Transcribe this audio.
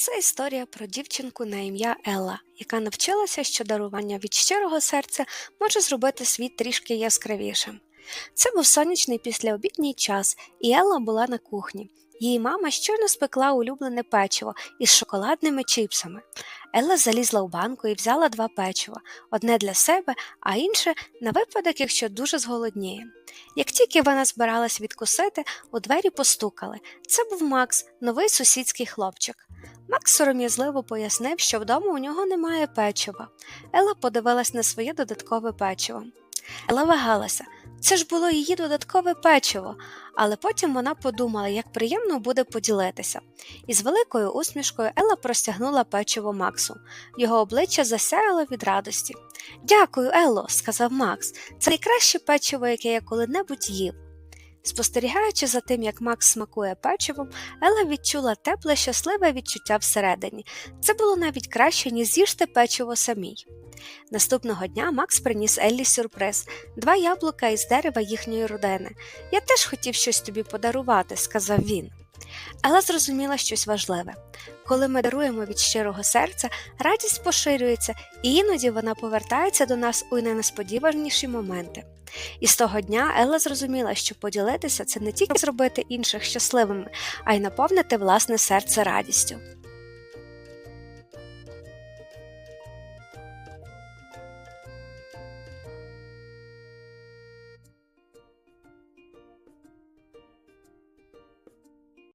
Це історія про дівчинку на ім'я Елла, яка навчилася, що дарування від щирого серця може зробити світ трішки яскравішим. Це був сонячний післяобідній час, і Елла була на кухні. Її мама щойно спекла улюблене печиво із шоколадними чіпсами. Елла залізла у банку і взяла два печива одне для себе, а інше на випадок, якщо дуже зголодніє. Як тільки вона збиралась відкусити, у двері постукали. Це був Макс, новий сусідський хлопчик. Макс сором'язливо пояснив, що вдома у нього немає печива. Елла подивилась на своє додаткове печиво. Елла вагалася. Це ж було її додаткове печиво, але потім вона подумала, як приємно буде поділитися. І з великою усмішкою Елла простягнула печиво Максу. Його обличчя засяяло від радості. Дякую, Елло, сказав Макс. Це найкраще печиво, яке я коли-небудь їв. Спостерігаючи за тим, як Макс смакує печивом, Елла відчула тепле, щасливе відчуття всередині. Це було навіть краще, ніж з'їжте печиво самій. Наступного дня Макс приніс Еллі сюрприз два яблука із дерева їхньої родини. Я теж хотів щось тобі подарувати, сказав він. Елла зрозуміла щось важливе. Коли ми даруємо від щирого серця, радість поширюється, і іноді вона повертається до нас у найнесподіваніші моменти. І з того дня Елла зрозуміла, що поділитися це не тільки зробити інших щасливими, а й наповнити власне серце радістю.